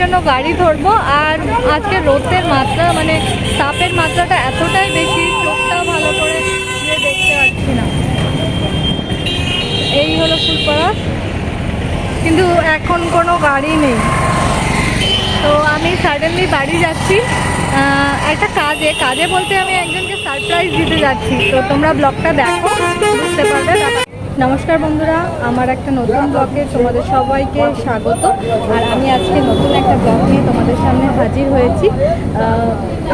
জন্য গাড়ি ধরবো, আর আজকে রোদের মাত্রা মানে তাপের মাত্রাটা এতটাই বেশি চোখটাও ভালো করে দেখতে পাচ্ছি না। এই হলো ফুলপাড়া। কিন্তু এখন কোনো গাড়ি নেই। তো আমি সাডেনলি বাড়ি যাচ্ছি। একটা কাজে কাজে বলতে আমি একজনকে সারপ্রাইজ দিতে যাচ্ছি। তো তোমরা ব্লগটা দেখো, বুঝতে পারবে। নমস্কার বন্ধুরা, আমার একটা নতুন ব্লগে তোমাদের সবাইকে স্বাগত। আর আমি আজকে নতুন একটা ব্লগ নিয়ে তোমাদের সামনে হাজির হয়েছি।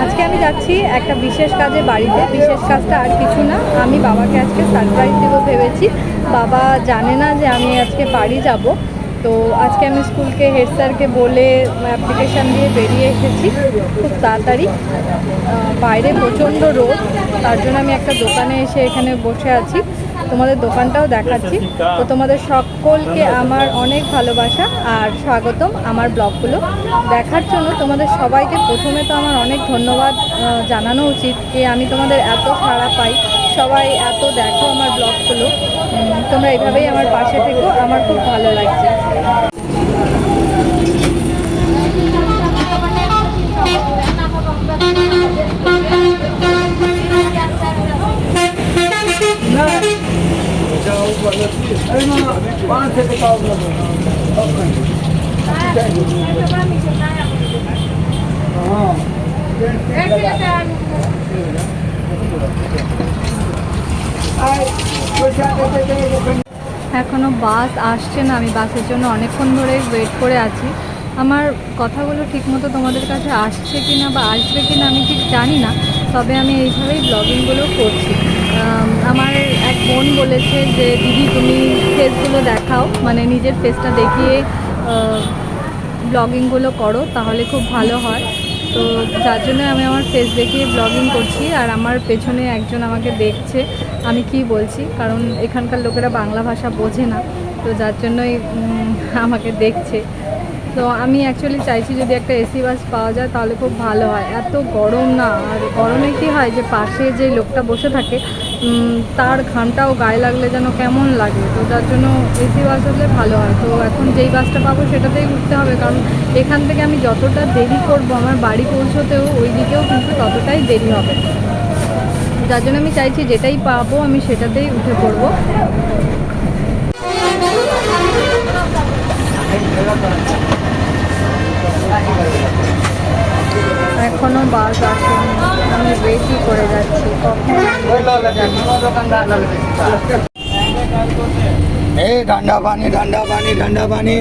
আজকে আমি যাচ্ছি একটা বিশেষ কাজে বাড়িতে। বিশেষ কাজটা আর কিছু না, আমি বাবাকে আজকে সারপ্রাইজ দেবো ভেবেছি। বাবা জানে না যে আমি আজকে বাড়ি যাব। তো আজকে আমি স্কুলকে হেড স্যারকে বলে অ্যাপ্লিকেশান দিয়ে বেরিয়ে এসেছি খুব তাড়াতাড়ি। বাইরে প্রচণ্ড রোদ, তার জন্য আমি একটা দোকানে এসে এখানে বসে আছি। তোমাদের দোকানটাও দেখাচ্ছি। তো তোমাদের সকলকে আমার অনেক ভালোবাসা আর স্বাগতম আমার ব্লগগুলো দেখার জন্য। তোমাদের সবাইকে প্রথমে তো আমার অনেক ধন্যবাদ জানানো উচিত যে আমি তোমাদের এত সাড়া পাই। সবাই এত দেখো আমার ব্লগগুলো। তোমরা এভাবেই আমার পাশে থেকো, আমার খুব ভালো লাগছে। এখনও বাস আসছে না, আমি বাসের জন্য অনেকক্ষণ ধরে ওয়েট করে আছি। আমার কথাগুলো ঠিকমতো তোমাদের কাছে আসছে কি না বা আসবে কি না আমি ঠিক জানি না, তবে আমি এইভাবেই ব্লগিংগুলো করছি। আমার এক বোন বলেছে যে, দিদি, তুমি ফেসগুলো দেখাও মানে নিজের ফেসটা দেখিয়ে ব্লগিংগুলো করো, তাহলে খুব ভালো হয়। তো যার জন্য আমি আমার ফেস দেখিয়ে ব্লগিং করছি, আর আমার পেছনে একজন আমাকে দেখছে। আমি কি বলছি? কারণ এখানকার লোকেরা বাংলা ভাষা বোঝে না, তো যার জন্যই আমাকে দেখছে। তো আমি অ্যাকচুয়ালি চাইছি যদি একটা এসি বাস পাওয়া যায়, তাহলে খুব ভালো হয়। এত গরম না, আর গরমে কি হয় যে পাশে যে লোকটা বসে থাকে তার ঘামটাও গায়ে লাগলে যেন কেমন লাগে। তো যার জন্য এসি বাস হলে ভালো হয়। তো এখন যেই বাসটা পাবো সেটাতেই উঠতে হবে। কারণ এখান থেকে আমি যতটা দেরি করব আমার বাড়ি পৌঁছতেও ওই দিকেও কিন্তু ততটাই দেরি হবে। যার জন্য আমি চাইছি যেটাই পাবো আমি সেটাতেই উঠে পড়ব। এখনও বাস আসেনি আমি ওয়েটই করে যাচ্ছি কখন এই ঠান্ডা পানি ঠান্ডা পানি ঠান্ডা পানি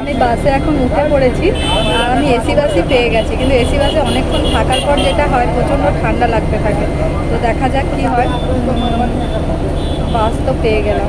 আমি বাসে এখন উঠে পড়েছি, আর আমি এসি বাসই পেয়ে গেছি, কিন্তু এসি বাসে অনেকক্ষণ থাকার পর যেটা হয়, প্রচণ্ড ঠান্ডা লাগতে থাকে। তো দেখা যাক কি হয়। বাস তো পেয়ে গেলাম।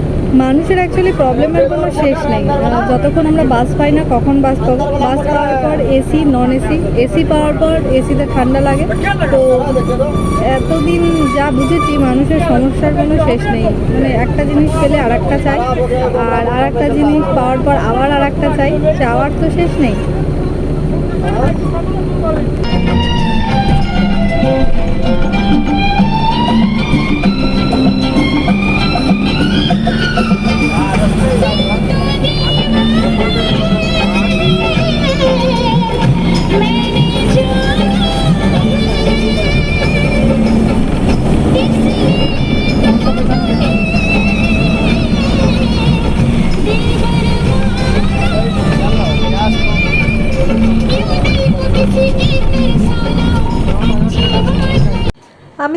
মানুষের অ্যাকচুয়ালি প্রবলেমের কোনো শেষ নেই। যতক্ষণ আমরা বাস পাই না, কখন বাস পাবো? বাস পাওয়ার পর এসি নন এসি এসি পাওয়ার পর এসিতে ঠান্ডা লাগে। তো এতদিন যা বুঝেছি, মানুষের সমস্যার কোনো শেষ নেই। মানে একটা জিনিস পেলে আর একটা চাই, আর আর একটা জিনিস পাওয়ার পর আবার আর একটা চাই, চাওয়ার তো শেষ নেই।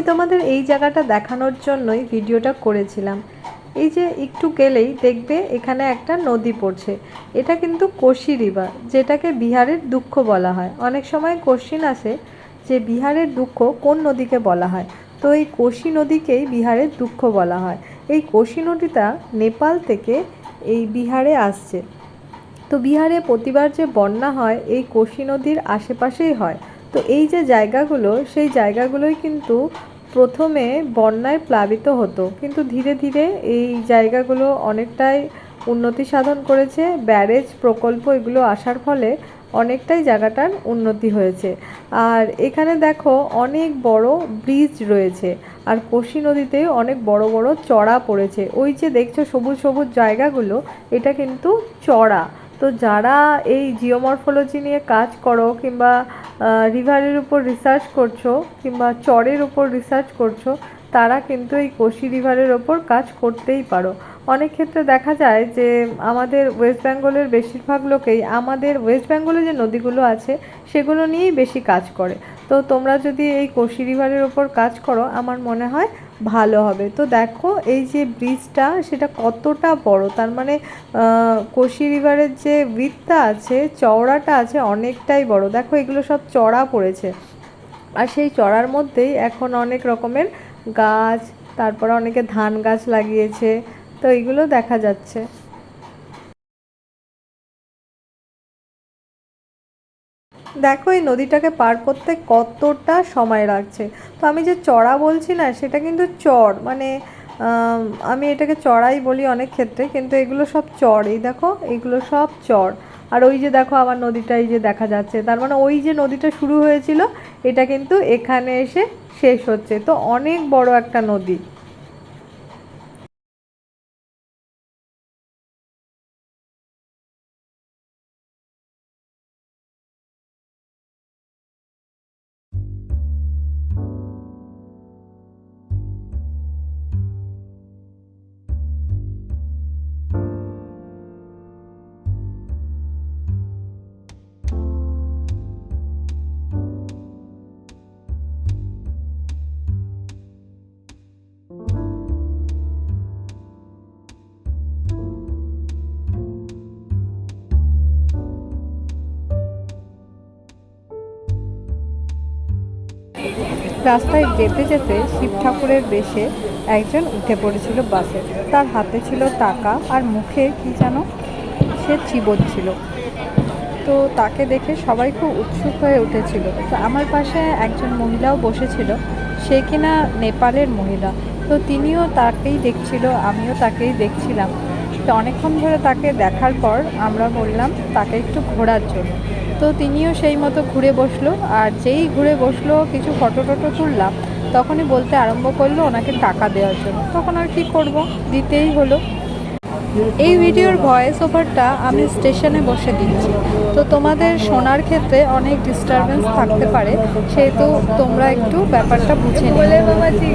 তোমাদের এই জায়গাটা দেখানোর জন্যই ভিডিওটা করেছিলাম। এই যে একটু গেলেই দেখবে এখানে একটা নদী পড়ছে। এটা কিন্তু কোশি রিভার, যেটাকে বিহারের দুঃখ বলা হয়। অনেক সময় কোশ্চিন আসে যে বিহারের দুঃখ কোন নদীকে বলা হয়? তো এই কোশি নদীকেই বিহারের দুঃখ বলা হয়। এই কোশি নদীটা নেপাল থেকে এই বিহারে আসছে। তো বিহারে প্রতিবার যে বন্যা হয়, এই কোশি নদীর আশেপাশেই হয়। তো এই যে জায়গাগুলো, সেই জায়গাগুলোই কিন্তু প্রথমে বন্যায় প্লাবিত হতো, কিন্তু ধীরে ধীরে এই জায়গাগুলো অনেকটাই উন্নতি সাধন করেছে। ব্যারেজ প্রকল্প এগুলো আসার ফলে অনেকটাই জায়গাটার উন্নতি হয়েছে। আর এখানে দেখো অনেক বড় ব্রিজ রয়েছে, আর কোশি নদীতে অনেক বড় বড় চড়া পড়েছে। ওই যে দেখছ সবুজ সবুজ জায়গাগুলো, এটা কিন্তু চড়া। তো যারা এই জিওমরফোলজি নিয়ে কাজ করো কিংবা রিভারের উপর রিসার্চ করছ কিংবা চরের উপর রিসার্চ করছ, তারা কিন্তু এই কোশি রিভারের ওপর কাজ করতেই পারো। অনেক ক্ষেত্রে দেখা যায় যে আমাদের ওয়েস্ট বেঙ্গলের বেশিরভাগ লোকেই আমাদের ওয়েস্ট বেঙ্গলে যে নদীগুলো আছে, সেগুলো নিয়েই বেশি কাজ করে। তো তোমরা যদি এই কোশি রিভারের ওপর কাজ করো, আমার মনে হয় ভালো হবে। তো দেখো, এই যে ব্রিজটা সেটা কতটা বড়? তার মানে কোশি রিভারের যে উইথটা আছে, চওড়াটা আছে অনেকটাই বড়। দেখো, এগুলো সব চড়া পড়েছে। আর সেই চড়ার মধ্যেই এখন অনেক রকমের গাছ, তারপরে অনেকে ধান গাছ লাগিয়েছে তো এইগুলো দেখা যাচ্ছে। দেখো এই নদীটাকে পার করতে কতটা সময় লাগছে। তো আমি যে চড়া বলছি না, সেটা কিন্তু চড় মানে আমি এটাকে চড়াই বলি অনেক ক্ষেত্রে, কিন্তু এগুলো সব চড় এই দেখো, এগুলো সব চড় আর ওই যে দেখো আবার নদীটা, এই যে দেখা যাচ্ছে। তার মানে ওই যে নদীটা শুরু হয়েছিল, এটা কিন্তু এখানে এসে শেষ হচ্ছে। তো অনেক বড় একটা নদী। রাস্তায় যেতে যেতে শিব ঠাকুরের বেশে একজন উঠে পড়েছিল বাসে। তার হাতে ছিল টাকা আর মুখে কি যেন সে চিবোচ্ছিল তো তাকে দেখে সবাই খুব উৎসুক হয়ে উঠেছিল। তো আমার পাশে একজন মহিলাও বসেছিল, সে কিনা নেপালের মহিলা। তো তিনিও তাকেই দেখছিল, আমিও তাকেই দেখছিলাম। তো অনেকক্ষণ ধরে তাকে দেখার পর আমরা বললাম, তাকে একটু ঘোরার জন্য। তো তিনিও সেই মতো ঘুরে বসল আর যেই ঘুরে বসল কিছু ফটো টটো তুললাম তখনই বলতে আরম্ভ করল ওনাকে টাকা দেওয়ার জন্য তখন আর কি করব দিতেই হলো এই ভিডিওর ভয়েস ওভারটা আমি স্টেশনে বসে দিচ্ছি তো তোমাদের শোনার ক্ষেত্রে অনেক ডিস্টারবেন্স থাকতে পারে সেহেতু তোমরা একটু ব্যাপারটা বুঝে বলে বাবাজি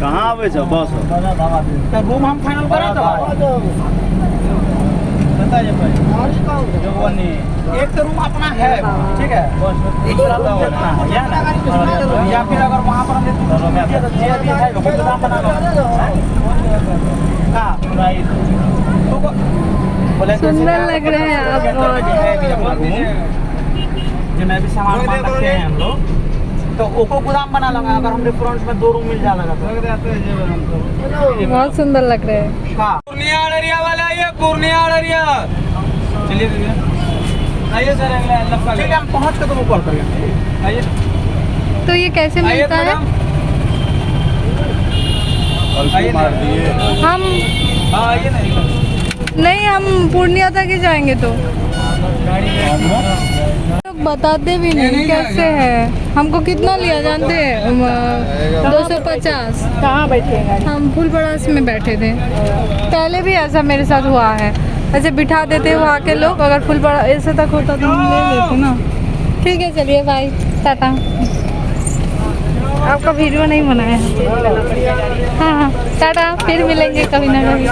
ઘણા આવે છે બસ રૂમ આમ ફાઇનલ કરે તો एक तो रूम अपना है ठीक है या फिर अगर वहाँ पर हम सुंदर लग रहे हैं आप बहुत मैं भी सामान रखे हैं हम लोग तो ओको गोदाम बना लगा अगर हम रेस्टोरेंट में दो रूम मिल जाएगा तो। बहुत सुंदर लग रहे हैं। हाँ। पूर्णिया अररिया वाला आइए पूर्णिया अररिया। चलिए आइए सर अगला ठीक है हम पहुँच के तुमको कॉल करेंगे। आइए। तो ये कैसे मिलता है? हम हाँ आइए नहीं हम पूर्णिया तक ही जाएँगे तो। बताते भी नहीं कैसे है? हमको कितना लिया जानते हैं? दो सौ पचास। कहाँ बैठे हम फुलपड़ास में बैठे थे। पहले भी ऐसा मेरे साथ हुआ है। ऐसे बिठा देते वहाँ के लोग अगर फुलपड़ा ऐसे तक होता तो हम ले लेते ना। ठीक है चलिए बाय टाटा। आपका वीडियो नहीं बनाया हाँ हाँ टाटा फिर मिलेंगे कभी ना कभी।